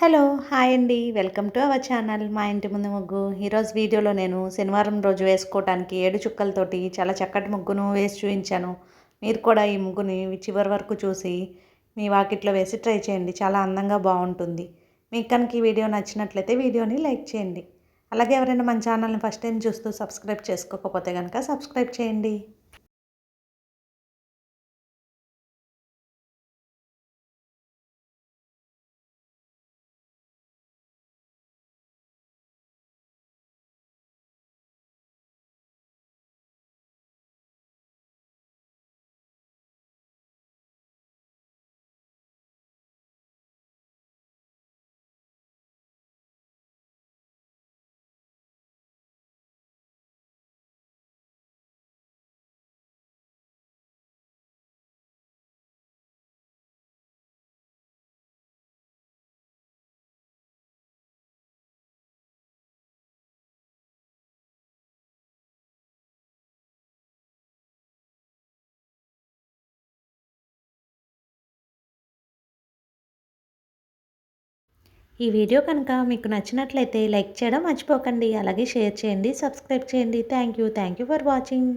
Hello hi అండి. Welcome to our channel. మా ఇంటి ముందు ముగ్గు. ఈరోజు వీడియోలో నేను శనివారం రోజు వేసుకోవడానికి ఏడు చుక్కలతోటి చాలా చక్కటి ముగ్గును వేసి చూపించాను. మీరు కూడా ఈ ముగ్గుని చివరి వరకు చూసి మీ వాకిట్లో వేసి ట్రై చేయండి. చాలా అందంగా బాగుంటుంది. మీకు కనుక ఈ వీడియో నచ్చినట్లయితే వీడియోని లైక్ చేయండి. అలాగే ఎవరైనా మన ఛానల్ని ఫస్ట్ టైం చూస్తూ సబ్స్క్రైబ్ చేసుకోకపోతే కనుక సబ్స్క్రైబ్ చేయండి. ఈ వీడియో కనుక మీకు నచ్చినట్లయితే లైక్ చేయడం మర్చిపోకండి. అలాగే షేర్ చేయండి. సబ్స్క్రైబ్ చేయండి. Thank you thank you for watching